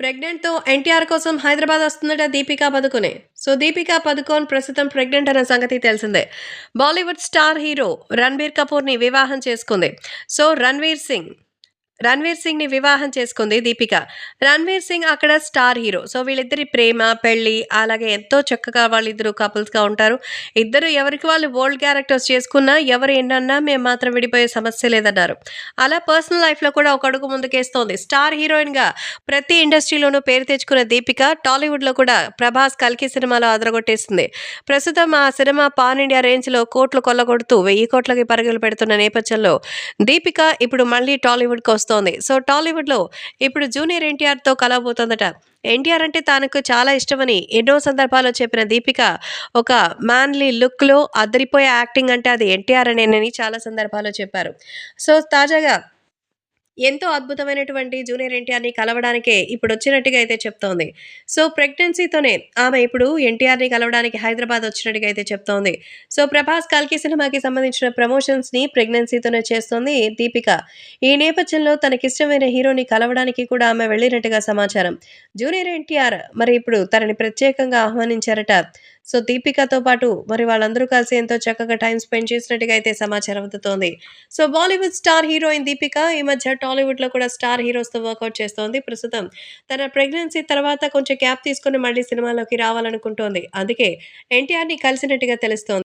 ప్రెగ్నెంట్‌తో ఎన్టీఆర్ కోసం హైదరాబాద్ వస్తుందట దీపికా పదుకొనె. సో దీపికా పదుకోన్ ప్రస్తుతం ప్రెగ్నెంట్ అన్న సంగతి తెలిసిందే. బాలీవుడ్ స్టార్ హీరో రణ్బీర్ కపూర్‌ని వివాహం చేసుకుంది. సో రణ్వీర్ సింగ్ రణ్వీర్ సింగ్‌ని వివాహం చేసుకుంది దీపిక. రణ్వీర్ సింగ్ అక్కడ స్టార్ హీరో. సో వీళ్ళిద్దరి ప్రేమ, పెళ్ళి అలాగే ఎంతో చక్కగా వాళ్ళిద్దరూ కపుల్స్‌గా ఉంటారు. ఇద్దరు ఎవరికి వాళ్ళు ఓల్డ్ క్యారెక్టర్స్ చేసుకున్నా ఎవరు ఏంటన్నా మేము మాత్రం విడిపోయే సమస్య లేదన్నారు. అలా పర్సనల్ లైఫ్‌లో కూడా ఒక అడుగు ముందుకేస్తోంది. స్టార్ హీరోయిన్‌గా ప్రతి ఇండస్ట్రీలోనూ పేరు తెచ్చుకున్న దీపిక టాలీవుడ్‌లో కూడా ప్రభాస్ 'కల్కి' సినిమాలో అదరగొట్టేసింది. ప్రస్తుతం ఆ సినిమా పాన్ ఇండియా రేంజ్‌లో కోట్లు కొల్లగొడుతూ వెయ్యి కోట్లకి పరుగులు పెడుతున్న నేపథ్యంలో దీపిక ఇప్పుడు మళ్ళీ టాలీవుడ్ కోసం వస్తోంది. సో టాలీవుడ్‌లో ఇప్పుడు జూనియర్ ఎన్టీఆర్‌తో కలవబోతోందట. ఎన్టీఆర్ అంటే తనకు చాలా ఇష్టమని ఎన్నో సందర్భాల్లో చెప్పిన దీపిక ఒక మ్యాన్లీ లుక్‌లో అదిరిపోయే యాక్టింగ్ అంటే అది ఎన్టీఆర్ అనేనని చాలా సందర్భాల్లో చెప్పారు. సో తాజాగా ఎంతో అద్భుతమైనటువంటి జూనియర్ ఎన్టీఆర్‌ని కలవడానికే ఇప్పుడు వచ్చినట్టుగా అయితే చెప్తోంది. సో ప్రెగ్నెన్సీతోనే ఆమె ఇప్పుడు ఎన్టీఆర్‌ని కలవడానికి హైదరాబాద్ వచ్చినట్టుగా అయితే చెప్తోంది. సో ప్రభాస్ 'కల్కి' సినిమాకి సంబంధించిన ప్రమోషన్స్‌ని ప్రెగ్నెన్సీతోనే చేస్తోంది దీపిక. ఈ నేపథ్యంలో తనకిష్టమైన హీరోని కలవడానికి కూడా ఆమె వెళ్ళినట్టుగా సమాచారం. జూనియర్ ఎన్టీఆర్ మరి ఇప్పుడు తనని ప్రత్యేకంగా ఆహ్వానించారట. సో దీపికతో పాటు మరి వాళ్ళందరూ కలిసి ఎంతో చక్కగా టైం స్పెండ్ చేసినట్టుగా అయితే సమాచారం అందుతోంది. So Bollywood star heroine Deepika ఈ మధ్య టాలీవుడ్‌లో కూడా స్టార్ హీరోస్‌తో వర్కౌట్ చేస్తోంది. ప్రస్తుతం తన ప్రెగ్నెన్సీ తర్వాత కొంచెం గ్యాప్ తీసుకొని మళ్ళీ సినిమాలోకి రావాలనుకుంటోంది. అందుకే ఎన్టీఆర్‌ని కలిసినట్టుగా తెలుస్తోంది.